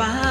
บ้า